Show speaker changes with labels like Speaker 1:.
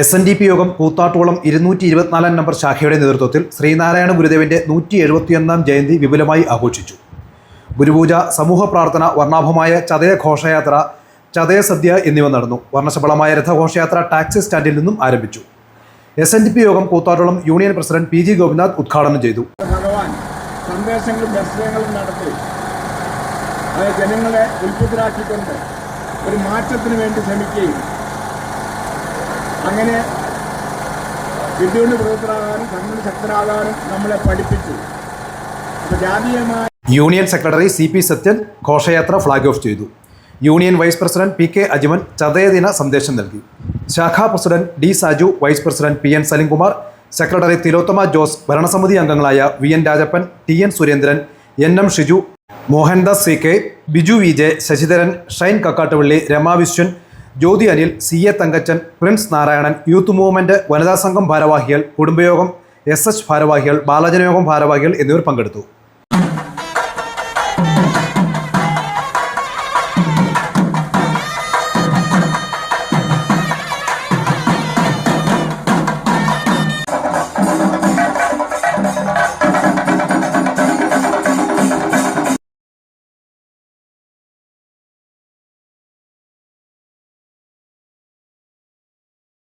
Speaker 1: S N D P യോഗം കൂത്താട്ടുകുളം ഇരുന്നൂറ്റി ഇരുപത്തിനാലാം നമ്പർ ശാഖയുടെ നേതൃത്വത്തിൽ ശ്രീനാരായണ ഗുരുദേവന്റെ നൂറ്റി എഴുപത്തിയൊന്നാം ജയന്തി വിപുലമായി ആഘോഷിച്ചു. ഗുരുപൂജ സമൂഹ പ്രാർത്ഥന വർണാഭമായ ചതയ ഘോഷയാത്ര ചതയ സദ്യ എന്നിവ നടന്നു. വർണശബളമായ രഥഘോഷയാത്ര ടാക്സി സ്റ്റാൻഡിൽ നിന്നും ആരംഭിച്ചു. S N D P Yogam Koothattukulam union president P G Gopinath ഉദ്ഘാടനം ചെയ്തു.
Speaker 2: സന്ദേശങ്ങളും നടത്തി ജനങ്ങളെ ഒരു മാറ്റത്തിന് വേണ്ടി ശ്രമിക്കുകയും അങ്ങനെ വിദ്യകൊണ്ട് പ്രവർത്തനാകാനും കണ്ണു ശക്തരാകാനും നമ്മളെ പഠിപ്പിച്ചു.
Speaker 1: Union secretary C P Sathyan ഘോഷയാത്ര ഫ്ളാഗ് ഓഫ് ചെയ്തു. Union vice president P K Ajiman ചതയദിന സന്ദേശം നൽകി. ശാഖാ president D Saju vice president P N Salimkumar secretary Thilothama Jose ഭരണസമിതി അംഗങ്ങളായ V N Rajappan T N Surendran N M Shiju Mohandas C K Biju V J Sasidharan Shine Kakkattupally Rama Viswan Jyothi Anil C A Thankachan Prince Narayanan youth movement വനിതാ സംഘം ഭാരവാഹികൾ കുടുംബയോഗം S H ഭാരവാഹികൾ ബാലജനയോഗം ഭാരവാഹികൾ എന്നിവർ പങ്കെടുത്തു.